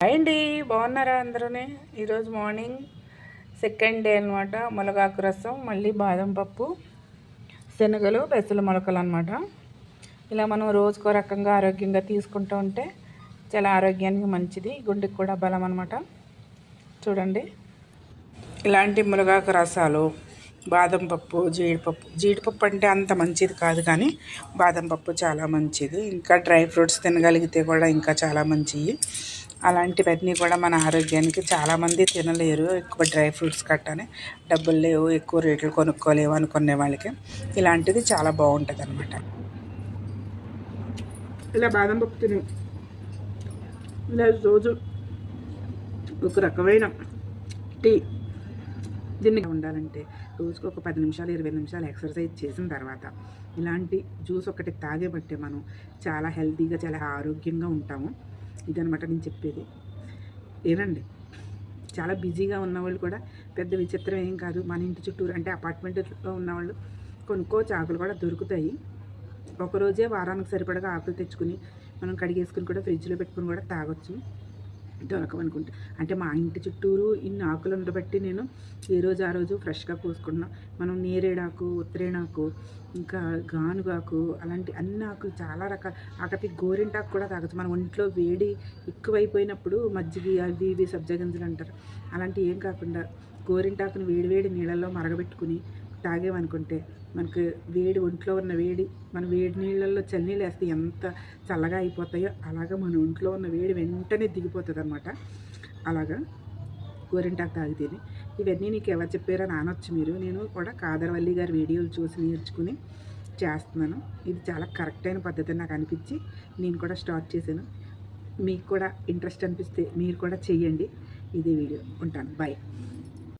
Hi అండి బాగున్నారా అందరూనే? ఈరోజు మార్నింగ్ సెకండ్ డే అనమాట మొలగాకు రసం మళ్ళీ బాదం పప్పు శనగలు పెసలు మొలకలు అనమాట ఇలా మనం రోజుకో రకంగా ఆరోగ్యంగా తీసుకుంటూ ఉంటే చాలా ఆరోగ్యానికి మంచిది గుండెకి కూడా బలం అనమాట చూడండి. ఇలాంటి మునగాకు రసాలు బాదం పప్పు జీడిపప్పు. జీడిపప్పు అంటే అంత మంచిది కాదు కానీ బాదం పప్పు చాలా మంచిది. ఇంకా డ్రై ఫ్రూట్స్ తినగలిగితే కూడా ఇంకా చాలా మంచివి అలాంటివన్నీ కూడా మన ఆరోగ్యానికి చాలామంది తినలేరు. ఎక్కువ డ్రై ఫ్రూట్స్ కట్టని డబ్బులు లేవు ఎక్కువ రేట్లు కొనుక్కోలేవు అనుకునే వాళ్ళకి. ఇలాంటిది చాలా బాగుంటుంది అనమాట ఇలా బాదం పప్పు తిని. ఇలా రోజు ఒక రకమైన టీ దీన్ని ఉండాలంటే రోజుకు ఒక పది నిమిషాలు ఇరవై నిమిషాలు ఎక్సర్సైజ్ చేసిన తర్వాత ఇలాంటి జ్యూస్ ఒకటి తాగేబట్టే మనం చాలా హెల్తీగా చాలా ఆరోగ్యంగా ఉంటాము. ఇదనమాట నేను చెప్పేది. ఏనండి చాలా బిజీగా ఉన్నవాళ్ళు కూడా పెద్ద విచిత్రం ఏం కాదు. మన ఇంటి చుట్టూరు అంటే అపార్ట్మెంట్లో ఉన్నవాళ్ళు కొనుక్కోవచ్చు ఆకులు కూడా దొరుకుతాయి. ఒకరోజే వారానికి సరిపడగా ఆకులు తెచ్చుకుని మనం కడిగేసుకుని కూడా ఫ్రిడ్జ్లో పెట్టుకుని కూడా తాగొచ్చు. దొరకవనుకుంటే. అంటే మా ఇంటి చుట్టూరు ఇన్ని ఆకులు ఉండబట్టి నేను ఏ రోజు ఆ రోజు ఫ్రెష్గా కోసుకున్నా. మనం నేరేడాకు ఉత్తరేణాకు ఇంకా గానుగాకు అలాంటి అన్ని ఆకులు చాలా రకాల ఆకతి గోరింటాకు కూడా తాగచ్చు. మన ఒంట్లో వేడి ఎక్కువైపోయినప్పుడు మజ్జిగి అవి ఇవి సబ్జగింజలు అంటారు. అలాంటి ఏం కాకుండా గోరింటాకుని వేడివేడి నీళ్ళల్లో మరగబెట్టుకుని తాగేమనుకుంటే మనకు వేడి ఒంట్లో ఉన్న వేడి మన వేడి నీళ్ళల్లో చన్నీళ్ళు వేస్తే ఎంత చల్లగా అయిపోతాయో అలాగా మన ఒంట్లో ఉన్న వేడి వెంటనే దిగిపోతుంది అనమాట అలాగా గోరింటాకు తాగితేనే. ఇవన్నీ నీకు ఎవరు చెప్పారో నానొచ్చు మీరు. నేను కూడా కాదరవల్లి గారి వీడియోలు చూసి నేర్చుకుని చేస్తున్నాను. ఇది చాలా కరెక్ట్ అయిన పద్ధతి నాకు అనిపించి నేను కూడా స్టార్ట్ చేశాను. మీకు కూడా ఇంట్రెస్ట్ అనిపిస్తే మీరు కూడా చెయ్యండి. ఇదే వీడియో. ఉంటాను. బాయ్.